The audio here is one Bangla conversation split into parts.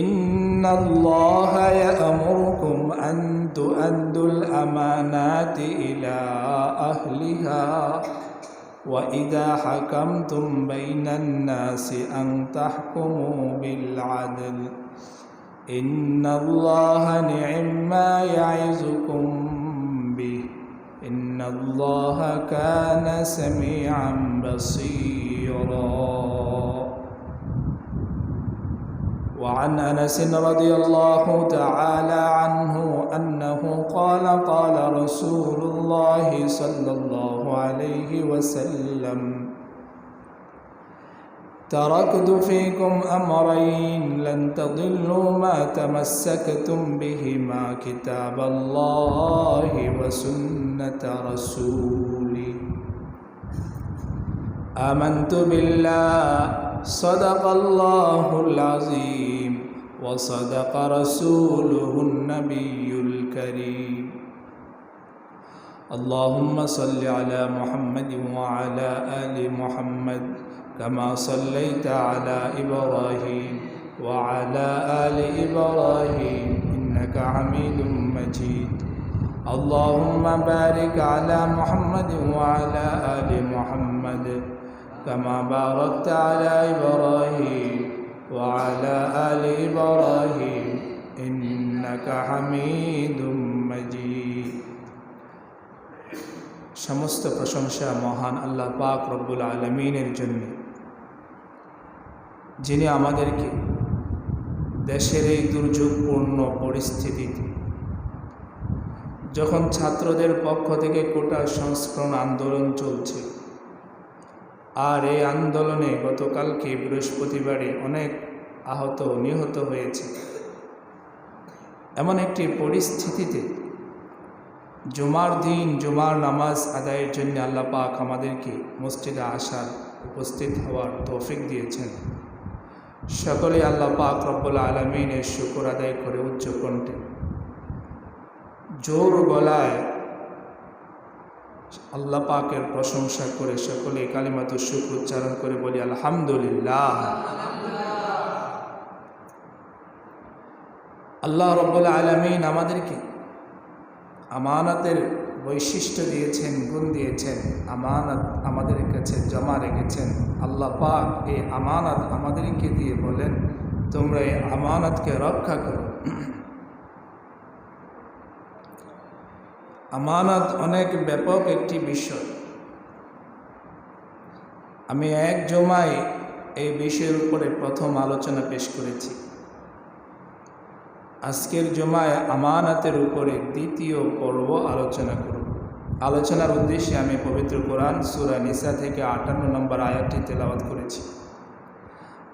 إن الله يأمركم أن تؤدوا الأمانات إلى أهلها وإذا حكمتم بين الناس أن تحكموا بالعدل. إن الله نعم ما يعظكم به. إن الله كان سميعا بصيرا. وعن أنس رضي الله تعالى عنه أنه قال قال رسول الله صلى الله عليه وسلم تركت فيكم أمرين لن تضلوا ما تمسكتم بهما كتاب الله وسنة رسولي آمنت بالله صدق الله العظيم. وصدق رسوله النبي الكريم. اللهم صل على محمد وعلى آل محمد كما صليت على إبراهيم وعلى آل إبراهيم إنك حميد مجيد. اللهم بارك على محمد وعلى آل محمد كما باركت على إبراهيم وعلى آل إبراهيم إنك حميد مجيد সমস্ত প্রশংসা মহান আল্লাহ পাক রব্বুল আলমিনের জন্য যিনি আমাদেরকে দেশের এই দুর্যোগপূর্ণ পরিস্থিতিতে যখন ছাত্রদের পক্ষ থেকে কোটা সংস্করণ আন্দোলন চলছে আর এই আন্দোলনে গতকালকে বৃহস্পতিবারে অনেক আহত নিহত হয়েছে। এমন একটি পরিস্থিতিতে জুমার দিন, জুমার নামাজ আদায়ের জন্য আল্লাহ পাক আমাদেরকে মসজিদে আসার উপস্থিত হওয়ার তৌফিক দিয়েছেন। সকলে আল্লাহ পাক রব্বুল আলমিনের শুকর আদায় করে উচ্চ কণ্ঠে। জোর গলায় আল্লাহ পাকের প্রশংসা করে সকলে কালিমাত শুক্র উচ্চারণ করে বলি, আলহামদুলিল্লাহ। আল্লাহ রব্বুল আলমিন আমাদেরকে আমানতের বৈশিষ্ট্য দিয়েছেন, গুণ দিয়েছেন, আমানত আমাদের কাছে জমা রেখেছেন। আল্লাহ পাক এই আমানত আমাদেরকে দিয়ে বলেন, তোমরা এই আমানতকে রক্ষা করো। আমানত অনেক ব্যাপক একটি বিষয়। আমি এক জমায় এই বিষয়ের উপরে প্রথম আলোচনা পেশ করেছি। আজকের জমায় আমানাতের উপরে দ্বিতীয় পর্ব আলোচনা করব। আলোচনার উদ্দেশ্যে আমি পবিত্র কোরআন সুরা নিসা থেকে আটান্ন নম্বর আয়াতটি তেলাওয়াত করেছি।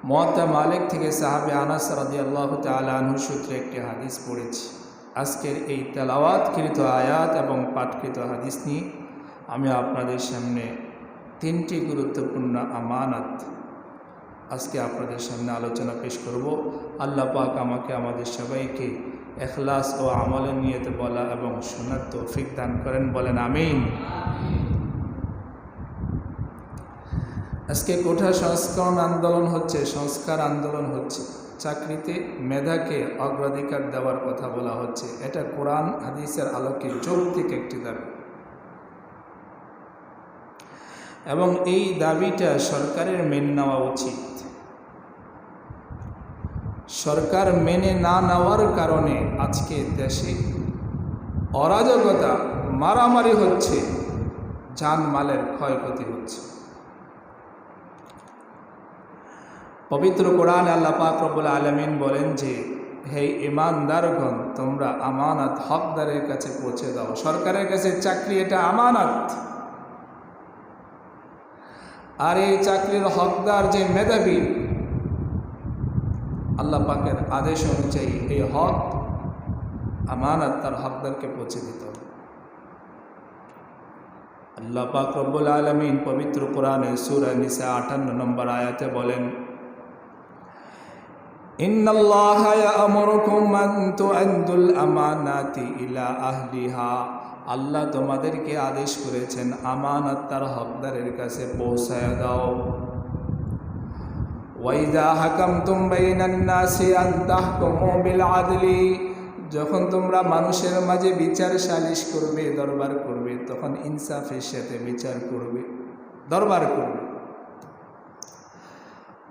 মহাত্মা মালিক থেকে সাহাবে আনাস রাদি আল্লাহ তালু সূত্রে একটি হাদিস পড়েছি। আজকের এই তেলাওয়াতকৃত আয়াত এবং পাঠকৃত হাদিস নিয়ে আমি আপনাদের সামনে তিনটি গুরুত্বপূর্ণ আমানত আজকে আপনাদের সামনে আলোচনা পেশ করব। আল্লাহ পাক আমাকে, আমাদের সবাইকে এখলাস ও আমলের নিয়তে বলা এবং শোনার তৌফিক দান করেন, বলেন আমিন। আজকে কোঠা সংস্করণ আন্দোলন হচ্ছে, সংস্কার আন্দোলন হচ্ছে। চাকরিতে মেধাকে অগ্রাধিকার দেওয়ার কথা বলা হচ্ছে। এটা কোরআন হাদিসের আলোকে যৌক্তিক একটি দাবি। এবং এই দাবিটা সরকারের মেনে নেওয়া উচিত। সরকার মেনে না নেওয়ার কারণে আজকে দেশে অরাজকতা, মারামারি হচ্ছে জানমালের ক্ষয়ক্ষতি হচ্ছে। পবিত্র কোরআন আল্লাহ পাক আলমিন বলেন যে, হে ইমানদারগণ, তোমরা আমানত হকদারের কাছে পৌঁছে দাও। সরকারের কাছে চাকরি এটা আমানত। আর এই চাকরির হকদার যে মেধাবী, আল্লাহ পাকের আদেশ অনুযায়ী এই হক, আমানত তার হকদারকে পৌঁছে দিতে আল্লাহ পাক রব্বুল আলমিন পবিত্র কোরআনে সুরা নিসা আটান্ন নম্বর আয়াতে বলেন إن الله يأمركم أن تؤدوا الأمانات إلى أهلها আল্লাহ তোমাদেরকে আদেশ করেছেন আমানত তার হকদারের কাছে পৌঁছায় দাও ওয়াইদা হাকামতুম বাইনান নাসি আন তাহকুমু বিল আদলি যখন তোমরা মানুষের মাঝে বিচার সালিশ করবে দরবার করবে তখন ইনসাফের সাথে বিচার করবে দরবার করবে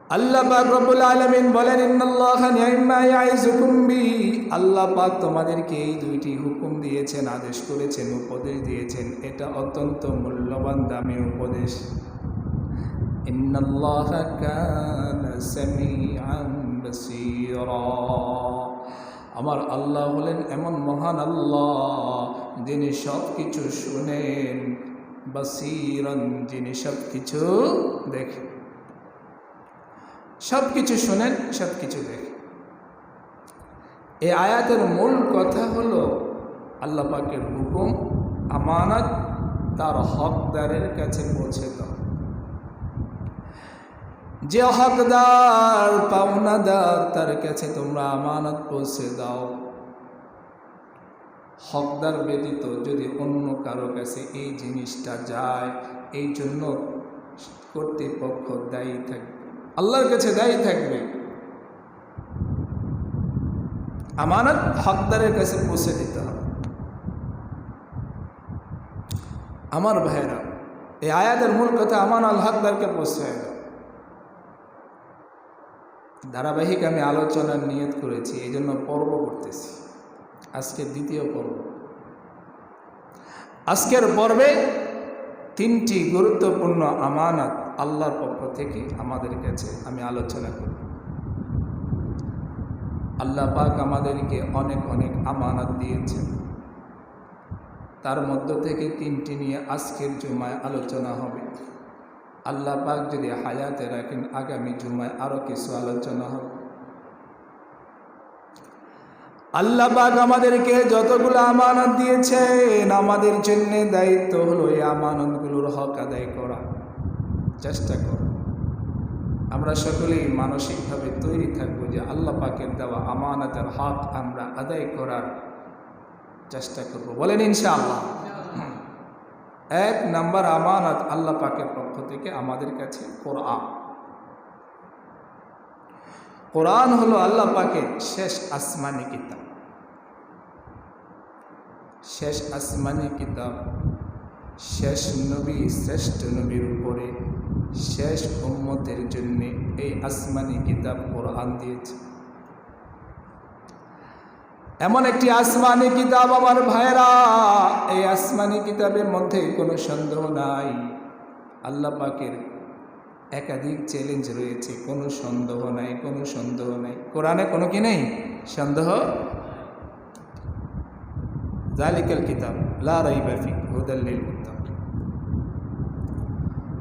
আল্লাহ পাক রব্বুল আলামিন বলেন আল্লাহ পাক তোমাদেরকে এই দুইটি হুকুম দিয়েছেন, আদেশ করেছেন, উপদেশ দিয়েছেন। এটা অত্যন্ত মূল্যবান, দামি উপদেশ। আমার আল্লাহ হলেন এমন মহান আল্লাহ, যিনি সব কিছু শুনেন, বাসিরন যিনি সব কিছু দেখেন। সব কিছু শোনেন, সব কিছু দেখেন। এই আয়াতের মূল কথা হল আল্লাহ পাকের হুকুম, আমানত তার হকদারের কাছে পৌঁছে দাও। যে হকদার, পাওনাদার, তার কাছে তোমরা আমানত পৌঁছে দাও। হকদার ব্যতীত যদি অন্য কারও কাছে এই জিনিসটা যায়, এই জন্য কর্তৃপক্ষ দায়ী থাকবে। আল্লাহর কাছে দায়ী থাকবে। আমানত হকদারের কাছে পৌঁছে দিতে হবে। আমার ভাইরা এই আয়াতের মূল কথা আমান আল হকদারকে পৌঁছে ধারাবাহিক আমি আলোচনার নিয়ত করেছি এই জন্য পর্ব করতেছি। আজকে দ্বিতীয় পর্ব। আজকের পর্বে তিনটি গুরুত্বপূর্ণ আমানত আল্লাহর পক্ষ থেকে আমাদের কাছে আমি আলোচনা করি। আল্লাহ পাক আমাদেরকে অনেক অনেক আমানত দিয়েছেন। তার মধ্য থেকে তিনটি নিয়ে আজকের জুমায় আলোচনা হবে। আল্লাহ পাক যদি হায়াতে রাখেন, আগামী জুমায় আরও কিছু আলোচনা হবে। আল্লাহ পাক আমাদেরকে যতগুলো আমানত দিয়েছেন, আমাদের জন্য দায়িত্ব হলো এই আমানতগুলোর হক আদায় করা। চেষ্টা করো। আমরা সকলেই মানসিকভাবে তৈরি থাকব যে আল্লাহ পাকের দেওয়া আমানতের হক আমরা আদায় করার চেষ্টা করব। বলেন ইনশাআল্লাহ। এক নাম্বার আমানত আল্লাহ পাকের পক্ষ থেকে আমাদের কাছে কোরআন। কোরআন হলো আল্লাহ পাকের শেষ আসমানি কিতাব। শেষ আসমানি কিতাব, শেষ নবী, শ্রেষ্ঠ নবীর উপরে শেষ উম্মতের জন্য এই আসমানি কিতাব কোরআন দিয়েছে। এমন একটি আসমানি কিতাব আমার ভাইরা এই আসমানি কিতাবের মধ্যে কোনো সন্দেহ নাই। আল্লাহ পাকের একাধিক চ্যালেঞ্জ রয়েছে, কোনো সন্দেহ নাই, কোনো সন্দেহ নাই। কোরআনে কোনো কি নেই? সন্দেহ? জালিকাল কিতাব, লা রাইবা ফি হুদাল লিল মুত্তাকিন।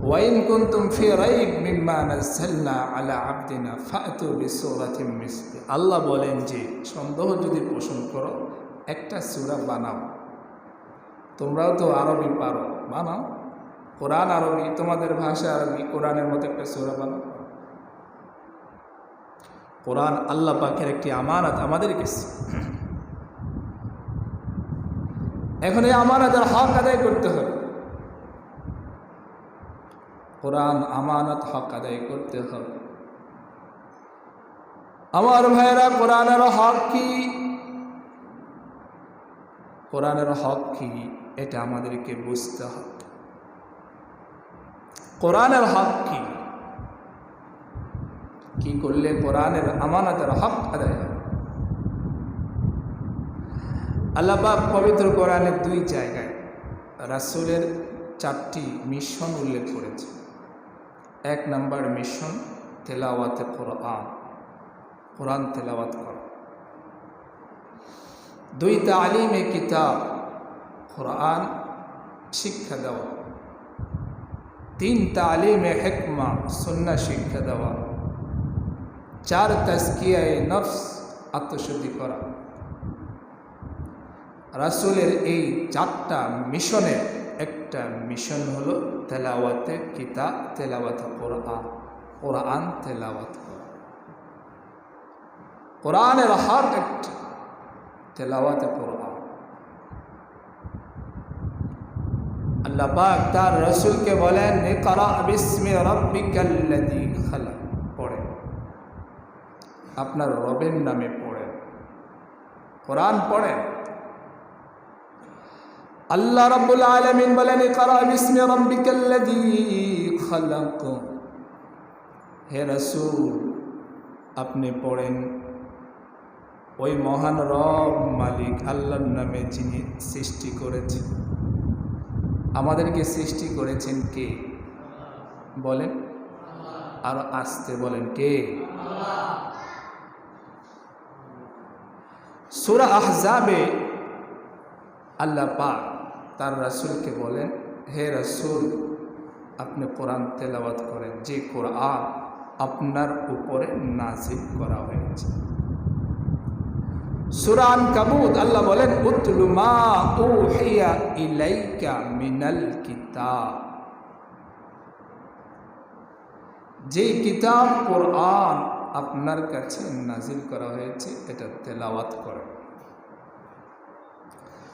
ওয়াইন কুনতুম ফি রাইব মিম্মা নাযালনা ফাতু বিসূরাতিন মিসলি আল্লাহ বলেন যে, সন্দেহ যদি পোষণ করো, একটা সূরা বানাও। তোমরাও তো আরবি পারো, বানাও। কোরআন আরবি, তোমাদের ভাষা আরবি, কোরআনের মতো একটা সূরা বানাও। কোরআন আল্লাহ পাকের একটি আমানত আমাদের কাছে এখন এই আমানতের হক আদায় করতে হবে। কোরআন আমানত হক আদায় করতে হবে। আমার ভাইরা কোরআনের হক কি? কোরআনের হক কি? এটা আমাদেরকে বুঝতে হবে। কোরআনের হক কি? কি করলে কোরআনের আমানতের হক আদায় হবে? আল্লাপাক পবিত্র কোরআনের দুই জায়গায় রাসুলের চারটি মিশন উল্লেখ করেছে এক নম্বর মিশন তেলাওয়াতে কোরআন। কোরআন তেলাওয়াত করা। দুই, তালিমে কিতাব, কোরআন শিক্ষা দেওয়া। তিন, তালিমে হেকমা সন্না শিক্ষা দেওয়া। চার তাস্কিয়ায় নফস আত্মশুদ্ধি করা। রাসুলের এই চারটা মিশনের একটা মিশন হলো তেলাওয়াতে কিতাব, তেলাওয়াতে কোরআন কোরআন তেলাওয়াত করা। কোরআনের হর একটা, তেলাওয়াতে কোরআন। আল্লাহ পাক তার রসুলকে বলেন পড়েন। আপনার রবের নামে পড়েন। কোরআন পড়েন। আল্লাহ রাব্বুল আলামিন বলেন হে রাসূল, আপনি পড়েন, ওই মহান রব মালিক আল্লাহর নামে যিনি সৃষ্টি করেছেন। আমাদেরকে সৃষ্টি করেছেন কে? বলেন। আর আসতে বলেন কে? সুরা আহজাবে আল্লাহ পাক তার রাসুলকে বলেন, হে রাসুল, আপনি কোরআন তেলাওয়াত করেন। যে কোরআন আপনার উপরে নাজিল করা হয়েছে। সুরান কাবুত আল্লাহ বলেন, উতলু মা উহিয়া ইলাইকা মিনাল কিতাব। যে কিতাব কোরআন আপনার কাছে নাজিল করা হয়েছে, এটা তেলাওয়াত করে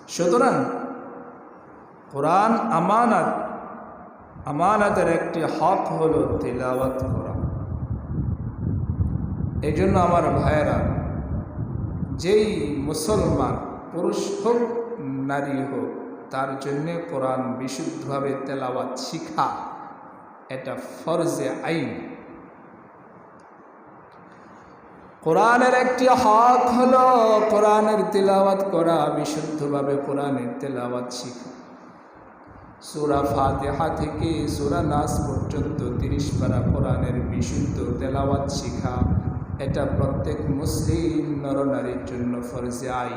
সুতরাং কোরআন আমানত, আমানতের একটি হক হলো তেলাওয়াত করা। এই জন্য আমার ভাইয়েরা, যেই মুসলমান পুরুষ হোক, নারী হোক, তার জন্যে কোরআন বিশুদ্ধভাবে তেলাওয়াত শিখা, এটা ফরজে আইন। কোরআনের একটি হক হলো কোরআনের তেলাওয়াত করা, বিশুদ্ধভাবে কোরআনের তেলাওয়াত শিখা। সুরা ফাতেহা থেকে সুরা নাস পর্যন্ত তিরিশ পারা কোরআনের বিশুদ্ধ তেলাওয়াত শিখা। এটা প্রত্যেক মুসলিম নরনারীর জন্য ফরজে আই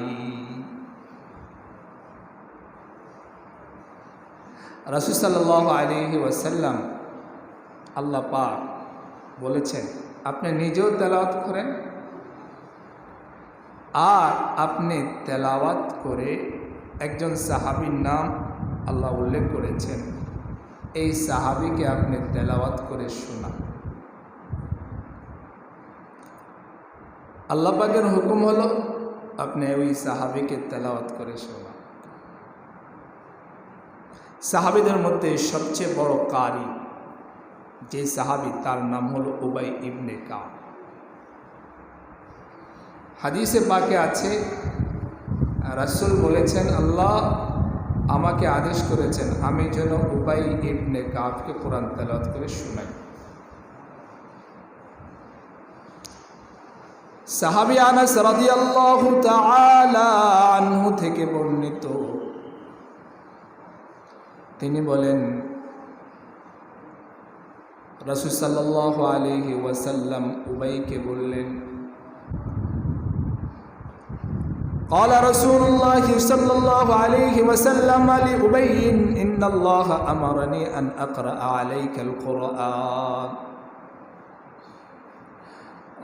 রসুসাল্লাহ আলহি ওয়াসাল্লাম আল্লাহ পাক বলেছেন, আপনি নিজেও তেলাওয়াত করেন আর আপনি তেলাওয়াত করে একজন সাহাবির নাম আল্লাহ উল্লেখ করেছেন, এই সাহাবিকে আপনি তেলাওয়াত করে শোনা আল্লাহ পাকের হুকুম হলো, আপনি ওই সাহাবিকে তেলাওয়াত করে শোনা সাহাবিদের মধ্যে সবচেয়ে বড় কারি, যে সাহাবি, তার নাম হলো উবাই ইবনে কা হাদিসে পাকে আছে, রাসুল বলেছেন, আল্লাহ আমাকে আদেশ করেছেন, আমি যেন উবাই ইবনে কাবকে কোরআন তেলাওয়াত করে শোনাই। সাহাবি আনাস রাদিয়াল্লাহু তাআলা আনহু থেকে বর্ণিত। তিনি বলেন, রাসূল সাল্লাল্লাহু আলাইহি ওয়াসাল্লাম উবাইকে বললেন قال رسول الله صلى الله عليه وسلم لأبي إن الله أمرني أن أقرأ عليك القرآن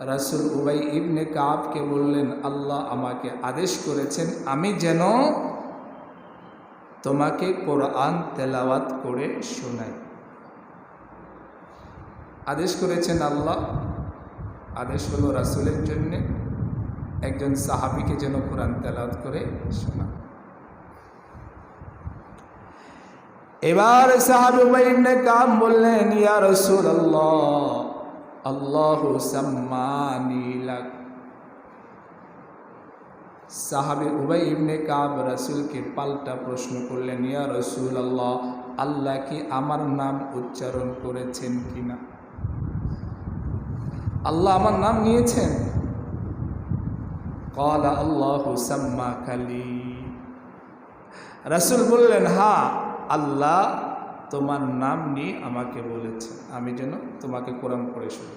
রাসুল উবাই ইবনে কাবকে বললেন আল্লাহ আমাকে আদেশ করেছেন আমি যেন তোমাকে কোরআন তেলাওয়াত করে শোনাই আদেশ করেছেন আল্লাহ আদেশ হলো রাসুলের জন্যে একজন সাহাবিকে যেন কোরআন তেলাওয়াত করে শোনা এবার সাহাবি কাব বললেন, ইয়া রাসূলুল্লাহ, আল্লাহ সাম্মানি লাক। সাহাবি উবাই ইবনে কাব রাসুলকে পাল্টা প্রশ্ন করলেন, ইয়া রসুল আল্লাহ আল্লাহ কি আমার নাম উচ্চারণ করেছেন কিনা? আল্লাহ আমার নাম নিয়েছেন? কলা আল্লাহ সাম্মা কালি রাসুল বললেন, হা, আল্লাহ তোমার নাম নিয়ে আমাকে বলেছেন আমি যেন তোমাকে কোরআন পড়ে শুনি।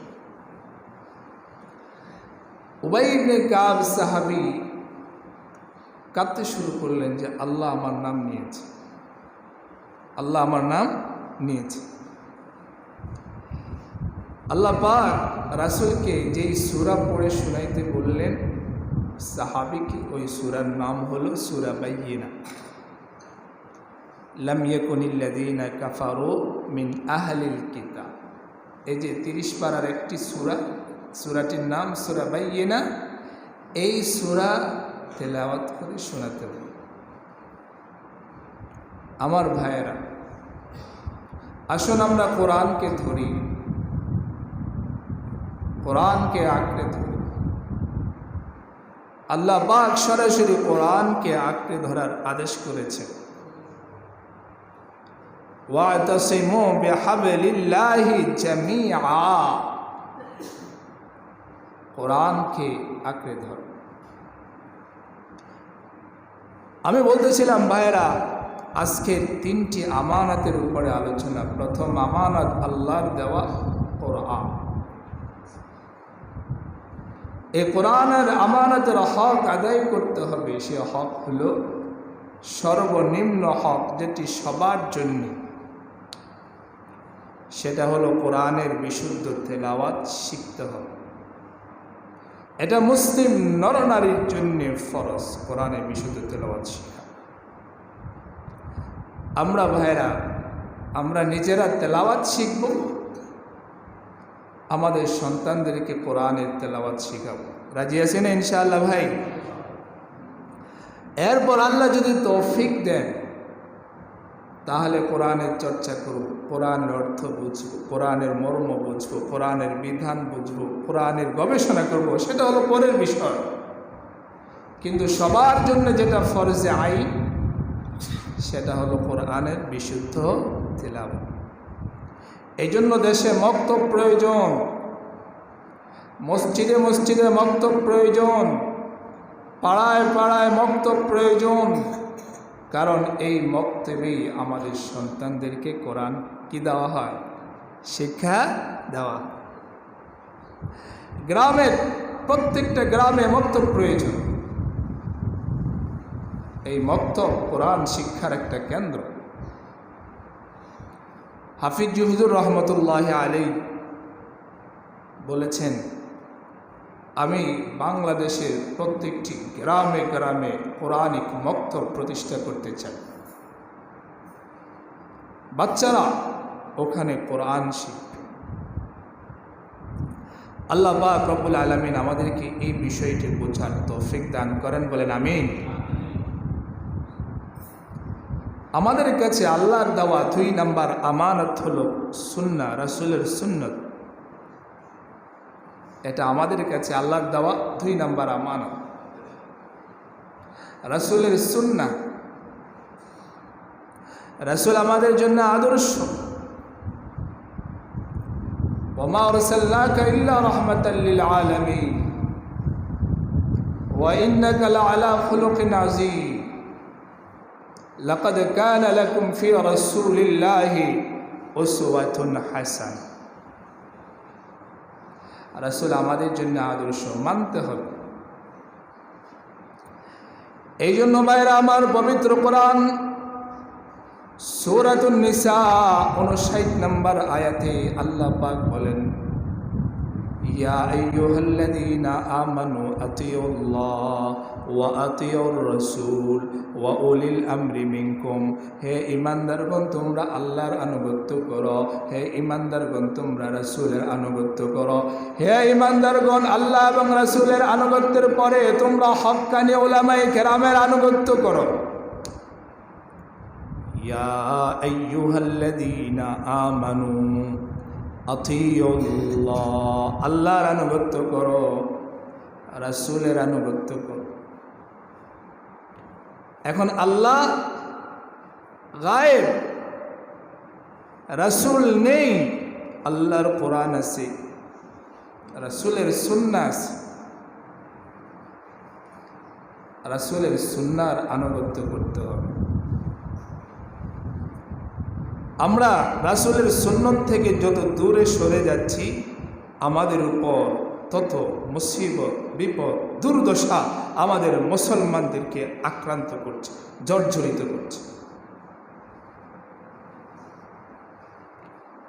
উবাইবনে কাব সাহাবি কাঁদতে শুরু করলেন যে, আল্লাহ আমার নাম নিয়েছে। আল্লাহ আমার নাম নিয়েছে। আল্লাহ পাক রাসুলকে যেই সুরা পড়ে শোনাইতে বললেন সাহাবিকে ওই সুরার নাম হলো সুরা বাইয়িনা। লাম ইয়াকুনিল্লাযীনা কাফারু মিন আহলিল কিতাব। এই যে তিরিশ পারার একটি সুরা, সুরাটির নাম সুরা এই সুরা তেলাওয়াত করে শোনাতে হবে। আমার ভাইয়েরা, আসুন আমরা কোরআনকে ধরি, কোরআনকে আঁকড়ে ধরি। আল্লাহ পাক সরাসরি কোরআনকে আঁকড়ে ধরার আদেশ করেছেন কোরআনকে আঁকড়ে ধর। আমি বলতেছিলাম ভাইরা আজকের তিনটি আমানতের উপরে আলোচনা। প্রথম আমানত আল্লাহর দেওয়া কোরআন। এই কোরআনের আমানতের হক আদায় করতে হবে। সে হক হলো সর্বনিম্ন হক যেটি সবার জন্য। সেটা হলো কোরআনের বিশুদ্ধ তেলাওয়াত শিখতে হবে। এটা মুসলিম নরনারীর জন্য ফরজ কোরআনের বিশুদ্ধ তেলাওয়াত শিখা। আমরা ভাইরা আমরা নিজেরা তেলাওয়াত শিখব। আমাদের সন্তানদেরকে কোরআনের তেলাওয়াত শিখাবো। রাজি আছেন ইনশাআল্লাহ ভাই? এরপর আল্লাহ যদি তৌফিক দেন, তাহলে কোরআনের চর্চা করব কোরআনের অর্থ বুঝব, কোরআনের মর্ম বুঝব, কোরআনের বিধান বুঝব, কোরআনের গবেষণা করব, সেটা হলো পরের বিষয়। কিন্তু সবার জন্য যেটা ফরজে আইন, সেটা হলো কোরআনের বিশুদ্ধ তিলাব এই জন্য দেশে মক্তব প্রয়োজন। মসজিদে মসজিদে মক্তব প্রয়োজন। পাড়ায় পাড়ায় মক্তব প্রয়োজন। কারণ এই মক্তবেই আমাদের সন্তানদেরকে কোরআন কি দেওয়া হয়? শিক্ষা দেওয়া গ্রামের প্রত্যেকটা গ্রামে মক্তব প্রয়োজন। এই মক্তব কোরআন শিক্ষার একটা কেন্দ্র। হাফিজ জুহিদুর রহমতুল্লাহ আলী বলেছেন, আমি বাংলাদেশের প্রত্যেকটি গ্রামে গ্রামে কোরআনিক মক্তব প্রতিষ্ঠা করতে চাই। বাচ্চারা ওখানে কোরআন শিখবে। আল্লাহ বা রব্বুল আলমিন আমাদেরকে এই বিষয়টি বোঝার তৌফিক দান করেন, বলেন আমিন। আমাদের কাছে আল্লাহর দেওয়া দুই নাম্বার আমানত হল সুন্না রাসুলের সুন্নত এটা আমাদের কাছে আল্লাহর দেওয়া দুই নাম্বার আমানত। রাসুলের সুন্না রাসুল আমাদের জন্য আদর্শ। ওমা রসাল্লাহ আলমী ওয়া ইন্নাকা لقد كان لكم في رسول الله أسوة حسنة রাসুল আমাদের জন্য আদর্শ মানতে হবে এই জন্য বাইরে আমার পবিত্র কোরআন সৌরাতুন নিসা উনষাট নম্বর আয়াতে আল্লাহ পাক বলেন ইয়া আইয়ুহাল্লাযীনা আমানু আতিউল্লাহ ওয়া আতিউর রাসূল ওয়া উলিল আমরি মিনকুম হে ঈমানদারগণ তোমরা আল্লাহর আনুগত্য করো। হে ঈমানদারগণ তোমরা রাসূলের আনুগত্য করো। হে ঈমানদারগণ আল্লাহ এবং রাসূলের আনুগত্যের পরে তোমরা হক্কানি ওলামাই কেরামের আনুগত্য করো। ইয়া আইয়ুহাল্লাযীনা আমানু আল্লাহর আনুগত্য করো, রাসূলের আনুগত্য করো। এখন আল্লাহ গায়েব, রাসুল নেই, আল্লাহর কোরআন আছে, রাসুলের সুন্না আছে। রাসুলের সুন্নার আনুগত্য করতে হবে। আমরা রাসুলের সুন্নত থেকে যত দূরে সরে যাচ্ছি, আমাদের উপর তত মুসিবত, বিপদ, দুর্দশা আমাদের মুসলমানদেরকে আক্রান্ত করছে, জর্জরিত করছে।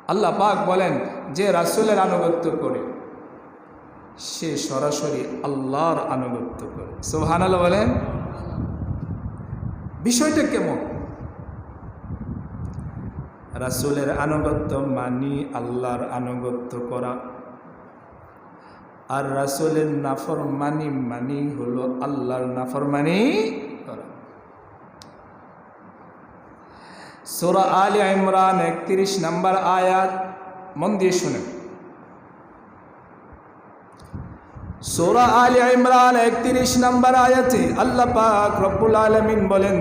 আল্লাহ পাক বলেন, যে রাসুলের আনুগত্য করে, সে সরাসরি আল্লাহর আনুগত্য করে। সোহান আল্লাহ বলেন? বিষয়টা কেমন? রাসুলের আনুগত্য মানি আল্লাহর আনুগত্য করা। আর রাসুলের নাফর মানি মানি হলো আল্লাহর নাফর মানি করা। সোরা আলী ইমরান একত্রিশ নাম্বার আয়াত, মন দিয়ে শুনেন। সোরা আলী ইমরান একত্রিশ নাম্বার আয়াতে আল্লাহ পাক রব্বুল আলমিন বলেন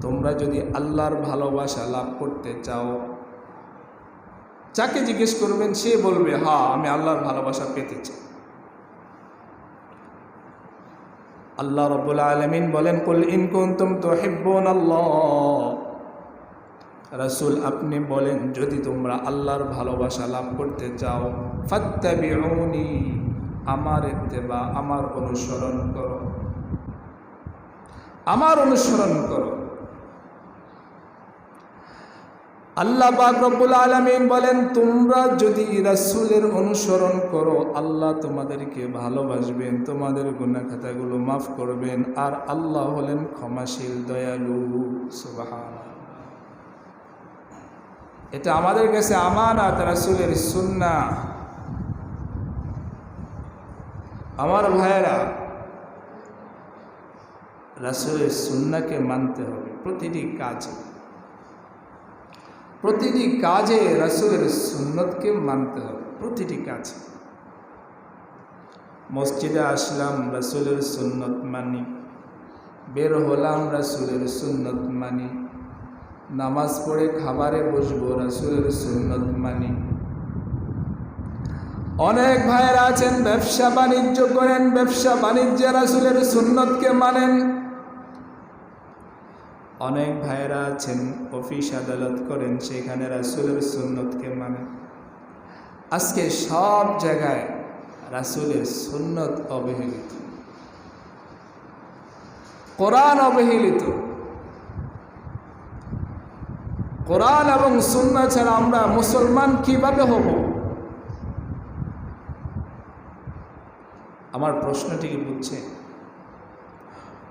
তোমরা যদি আল্লাহর ভালোবাসা লাভ করতে চাও, যাকে জিজ্ঞেস করবেন, সে বলবে, হা, আমি আল্লাহর ভালোবাসা পেতে চাই। আল্লাহ রব্বুল আলমিন বলেন, কুল ইন কুনতুম তুহিব্বুন আল্লাহ রাসূল আপনি বলেন, যদি তোমরা আল্লাহর ভালোবাসা লাভ করতে চাও, ফাত্তাবিউনি, আমার ইত্তেবা, আমার অনুসরণ করো। আমার অনুসরণ করো। আল্লাহ পাক রব্বুল আলমিন বলেন, তোমরা যদি রাসূলের অনুসরণ করো, আল্লাহ তোমাদেরকে ভালোবাসবেন, তোমাদের গুণা খাতাগুলো মাফ করবেন, আর আল্লাহ হলেন ক্ষমাশীল, দয়ালু। সুবাহান এটা আমাদের কাছে আমানাত, রাসূলের সুন্না আমার ভাইয়েরা, রাসূলের সুন্নাকে মানতে হবে প্রতিটি কাজে। প্রতিটি কাজে রাসুলের সুন্নতকে মানতে হবে, প্রতিটি কাজে। মসজিদে আসলাম, রাসুলের সুন্নত মানি। বের হলাম, রাসুলের সুন্নত মানি। নামাজ পড়ে খাবারে বসবো, রাসুলের সুন্নত মানি। অনেক ভাইয়েরা আছেন, ব্যবসা বাণিজ্য করেন, ব্যবসা বাণিজ্যে রাসুলের সুন্নতকে মানেন। অনেক ভাইয়েরা আছেন, অফিস আদালত করেন, সেখানে রাসুলের সুন্নতকে মানে। আজকে সব জায়গায় রাসুলের সুন্নত অবহেলিত। কোরআন অবহেলিত। কোরআন এবং সুন্না ছাড়া আমরা মুসলমান কীভাবে হব? আমার প্রশ্নটি কি বুঝছে।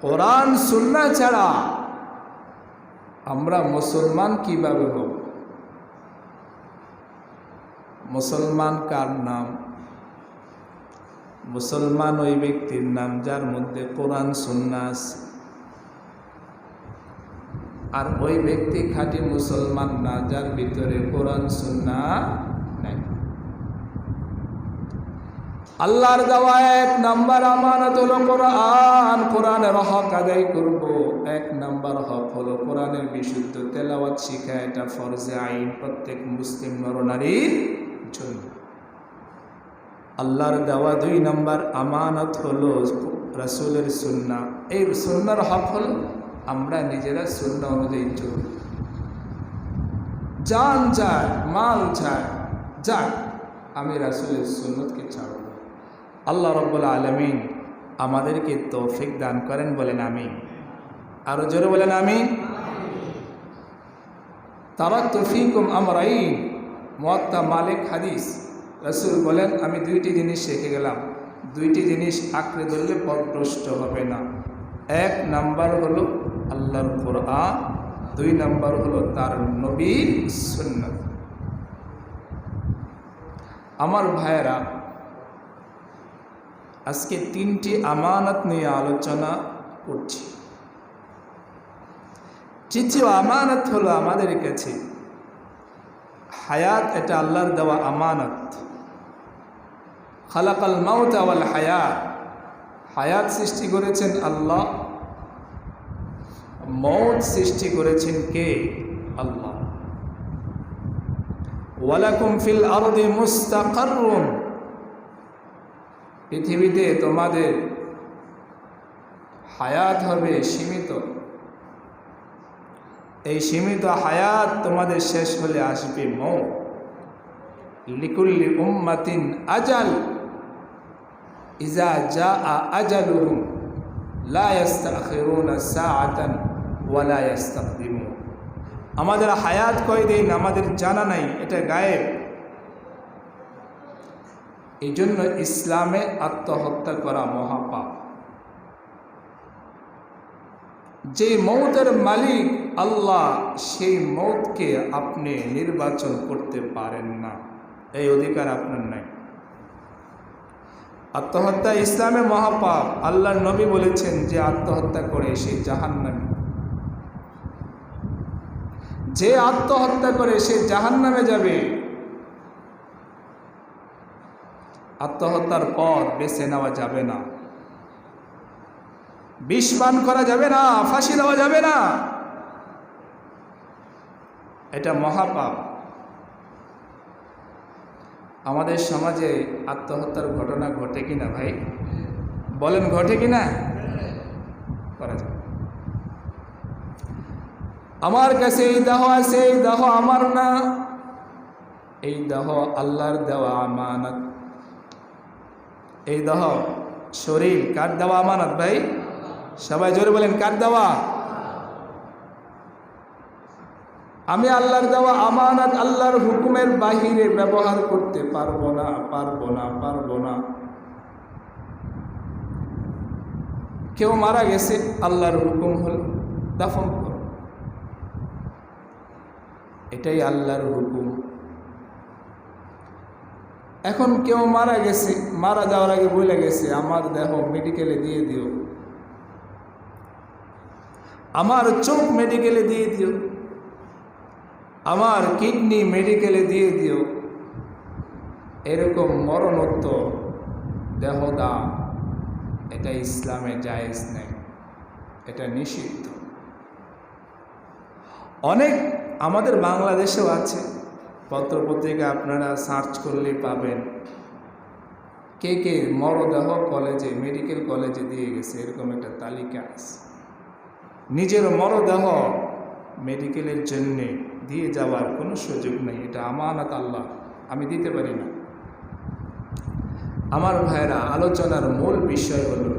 কোরআন, সুন্না ছাড়া আমরা মুসলমান কীভাবে হব? মুসলমান কার নাম? মুসলমান ওই ব্যক্তির নাম যার মধ্যে কোরআন সুন্নাস আর ওই ব্যক্তি খাঁটি মুসলমান না, যার ভিতরে কোরআন সুন্না নাই। আল্লাহর দেওয়া এক নাম্বার আমানত হলো কোরআন, কোরআনের হক আদায় করব। এক নাম্বার হক হলো কোরআনের বিশুদ্ধ তেলাওয়াত শিখা, এটা ফরজে আইন, প্রত্যেক মুসলিম নরনারীর জন্য। আল্লাহর দেওয়া দুই নাম্বার আমানত হলো রাসুলের সুন্না এই সুন্নার হক হলো আমরা নিজেরা সুন্না অনুযায়ী চলি। জান যায় মাল যায় যাক, আমি রাসুলের সুন্নতকে ছাড়ব। আল্লাহ রব্বুল আলমিন আমাদেরকে তৌফিক দান করেন বলেন আমি আরও জোরে বলেন আমি তারা তফিকুম আমরাইন, মোয়াত্তা মালিক হাদিস। রসুল বলেন, আমি দুইটি জিনিস শিখে গেলাম। দুইটি জিনিস আঁকড়ে ধরলে পদভ্রষ্ট হবে না। এক নাম্বার হলো আল্লাহর কোরআন, দুই নাম্বার হলো তার নবীর সুন্নত। আমার ভাইয়েরা আজকে তিনটি আমানত নিয়ে আলোচনা করছি। তৃতীয় আমানত হলো আমাদের কাছে হায়াত, এটা আল্লাহর দেওয়া আমানত। খালাকাল মাউত আওয়াল হায়াত হায়াত সৃষ্টি করেছেন আল্লাহ। মৌত সৃষ্টি করেছেন কে? আল্লাহ। ওয়ালাকুম ফিল আরদি মুস্তাকাররুন। পৃথিবীতে তোমাদের হায়াত হবে সীমিত। এই সীমিত হায়াত তোমাদের শেষ হলে আসবে মৌ। লিকুল্লি উম্মাতিন আজাল, ইজা যা আজালুহুম, লা ওয়া আমাদের হায়াত কয়দিন? আমাদের জানা নাই, এটা গায়েব। এই জন্য ইসলামে আত্মহত্যা করা মহাপাপ। যে মৌতের মালিক আল্লাহ, সেই মৌতকে আপনি নির্বাচন করতে পারেন না। এই অধিকার আপনার নাই। আত্মহত্যা ইসলামে মহাপাপ। আল্লাহর নবী বলেছেন যে আত্মহত্যা করে সে জাহান্নামী। যে আত্মহত্যা করে সে জাহান্নামে যাবে আত্মহত্যার পর বেছে নেওয়া যাবে না। বিষ পান করা যাবে না, ফাঁসি দেওয়া যাবে না। এটা মহাপাপ। আমাদের সমাজে আত্মহত্যার ঘটনা ঘটে কিনা ভাই? বলেন, ঘটে কিনা? করা যাবে। আমার কাছে এই দেহ আছে, এই দেহ আমার না। এই দেহ আল্লাহর দেওয়া আমানত। এই দেহ, শরীর, কার দেওয়া আমানত ভাই? সবাই জোরে বলেন, কার দেওয়া? আমি আল্লাহর দেওয়া আমানত, আল্লাহর হুকুমের বাহিরে ব্যবহার করতে পারব না পারব না পারব না। কেউ মারা গেছে, আল্লাহর হুকুম হল দাফন করো। এটাই আল্লাহর হুকুম। এখন কেউ মারা গেছে, মারা যাওয়ার আগে বলে গেছে, আমার দেহ মেডিকেলে দিয়ে দিও। আমার চোখ মেডিকেলে দিয়ে দিও। আমার কিডনি মেডিকেলে দিয়ে দিও। এরকম মরণোত্তর দেহদান, এটা ইসলামে জায়েজ নেই, এটা নিষিদ্ধ। অনেক আমাদের বাংলাদেশেও আছে পত্রপত্রিকা আপনারা সার্চ করলে পাবেন। কে কে মরদেহ কলেজে, মেডিকেল কলেজে দিয়ে গেছে, এরকম একটা তালিকা আছে। নিজের মরদেহ মেডিকেলের জন্যে দিয়ে যাওয়ার কোনো সুযোগ নেই, এটা আমানত আল্লাহ, আমি দিতে পারি না। আমার ভাইরা আলোচনার মূল বিষয় হলো,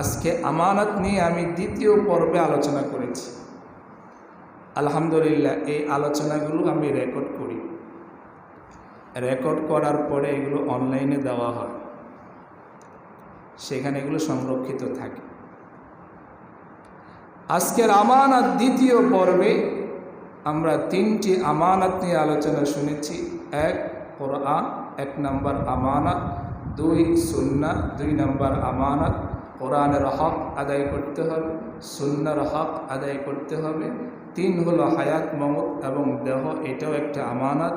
আজকে আমানত নিয়ে আমি দ্বিতীয় পর্বে আলোচনা করেছি। আলহামদুলিল্লাহ, এই আলোচনাগুলো আমি রেকর্ড করি। রেকর্ড করার পরে এগুলো অনলাইনে দেওয়া হয়। সেখানে এগুলো সংরক্ষিত থাকে। আজকের আমানত দ্বিতীয় পর্বে আমরা তিনটি আমানত নিয়ে আলোচনা শুনেছি। এক, কোরআন, এক নম্বর আমানত, দুই সুন্না দুই নম্বর আমানত, কোরআনের হক আদায় করতে হবে সুন্নার হক আদায় করতে হবে। তিন হলো হায়াত, মমত এবং দেহ, এটাও একটা আমানত।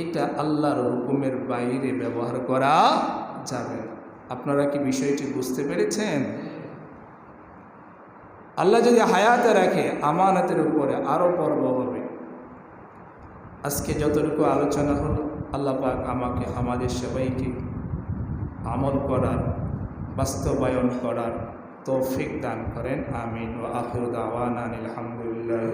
এটা আল্লাহর হুকুমের বাইরে ব্যবহার করা যাবে না। আপনারা কি বিষয়টি বুঝতে পেরেছেন? আল্লাহ যদি হায়াতে রাখে, আমানতের উপরে আরও পর্ব হবে। আজকে যতটুকু আলোচনা হলো, আল্লাহ পাক আমাকে, আমাদের সবাইকে আমল করার, বাস্তবায়ন করার তৌফিক দান করেন। আমিন। ও আফরুদ আওয়ান আলহামদুলিল্লাহ